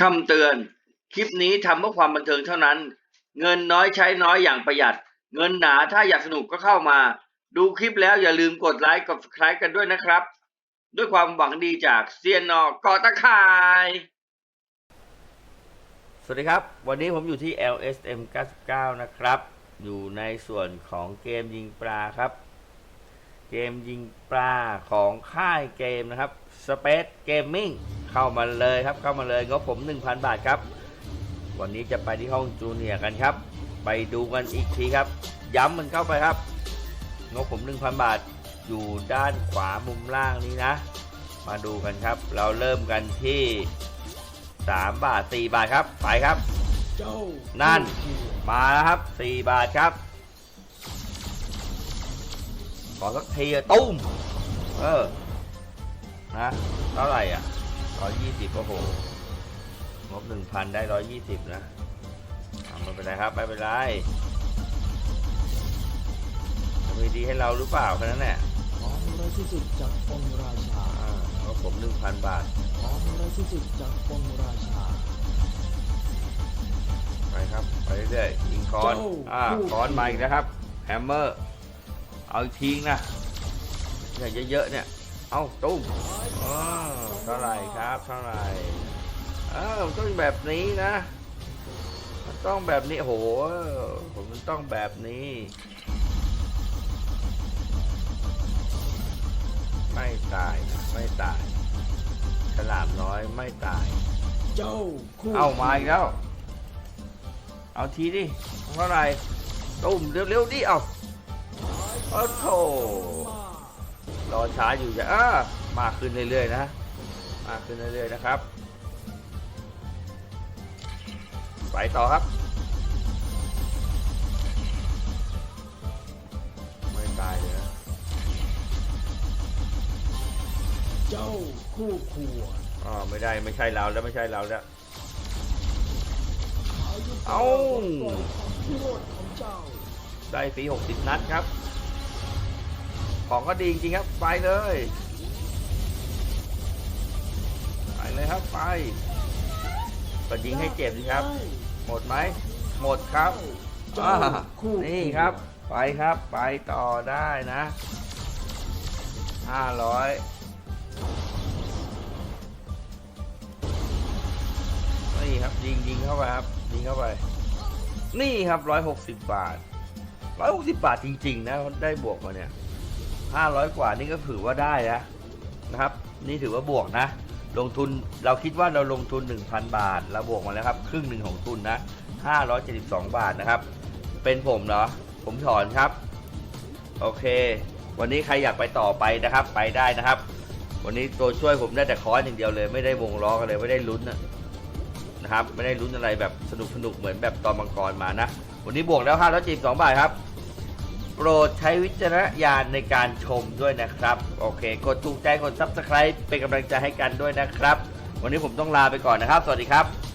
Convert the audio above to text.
คำเตือน คลิปนี้ทำเพื่อความบันเทิงเท่านั้น เงินน้อยใช้น้อยอย่างประหยัด เงินหนาถ้าอยากสนุกก็เข้ามา ดูคลิปแล้วอย่าลืมกดไลค์กด subscribe กันด้วยนะครับ ด้วยความหวังดีจากเซียนนอกอตะข่าย สวัสดีครับ วันนี้ผมอยู่ที่ LSM 99 นะครับ อยู่ในส่วนของเกมยิงปลาครับ เกมยิงปลาของค่ายเกมนะครับ Space Gaming เข้ามาเลยครับเข้ามาเลยงบผม 1,000 บาทครับ วันนี้จะไปที่ห้องจูเนียร์กันครับ ไปดูกันอีกทีครับ ย้ำมันเข้าไปครับงบผม 1,000 บาทอยู่ด้านขวามุมล่างนี้นะ มาดูกันครับ เราเริ่มกันที่ 3 บาท 4 บาทครับไปครับ นั่นมาแล้วครับ 4 บาทครับ ขอสักทีตุ้มเออนะเท่าไหร่อะ ร้อยยี่สิบโอ้โหงบหนึ่งพันได้ร้อยยี่สิบนะอะไม่เป็นไรครับไม่เป็นไรจะมีดีให้เราหรือเปล่าแค่นั้นแหละของไรที่สุดจากองค์ราชาอ่างบผมหนึ่งพันบาทของไรที่สุดจากองค์ราชา ไปครับ ไปเรื่อยๆยิงคอนเจ้าอ่าผู้คอนมาอีกนะครับแฮมเมอร์ เอาอีกทีนะเนี่ยเยอะๆเนี่ย เอาตุ้มอ๋อ เท่าไหร่ครับเท่าไหร่อ้าวมันต้องแบบนี้นะมันต้องแบบนี้โอ้โหผมมันต้องแบบนี้ไม่ตายนะไม่ตายฉลามน้อยไม่ตาย เจ้าคู่เอามาอีกแล้ว เอาทีดิเท่าไหร่ตุ้มเร็วๆดิเอาโอ้โถรอช้าอยู่จะอ่ามากขึ้นเรื่อยๆนะ มากขึ้นเรื่อยๆนะครับ ไปต่อครับไม่ตายเลยนะเจ้าคู่ควรอ๋อไม่ได้ไม่ใช่เราแล้วไม่ใช่เราแล้วเอ้าพิโรธของเจ้าได้ฟรี60 นัดครับ ของก็ดีจริงๆครับ ไปเลย ไป เลยครับไปก็ยิงให้เจ็บสิครับ หมดไหมหมดครับเจ้าอ่าคู่นี่ครับ ไปครับไปต่อได้นะห้าร้อยนี่ครับยิงยิงเข้าไปครับยิงเข้าไป นี่ครับร้อยหกสิบบาทร้อยหกสิบาทจริง ๆ นะได้บวกมาเนี่ยห้าร้อยกว่านี่ก็ถือว่าได้นะนะครับ นี่ถือว่าบวกนะ ลงทุนเราคิดว่าเราลงทุน 1,000 บาทเราบวกมาแล้วครับ ครึ่งหนึ่งของทุนนะ 572 บาทนะครับ เป็นผมเหรอผมถอนครับ โอเค วันนี้ใครอยากไปต่อไปนะครับ ไปได้นะครับ วันนี้ตัวช่วยผมได้แต่คอร์สอย่างเดียวเลย ไม่ได้วงล้อกันเลยไม่ได้ลุ้นนะครับ ไม่ได้ลุ้นอะไรแบบสนุกสนุกเหมือนแบบตอนมังกรมานะ วันนี้บวกแล้ว572บาทครับ โปรดใช้วิจารณญาณในการชมด้วยนะครับ โอเค กดถูกใจกด Subscribe เป็นกำลังใจให้กันด้วยนะครับ วันนี้ผมต้องลาไปก่อนนะครับ สวัสดีครับ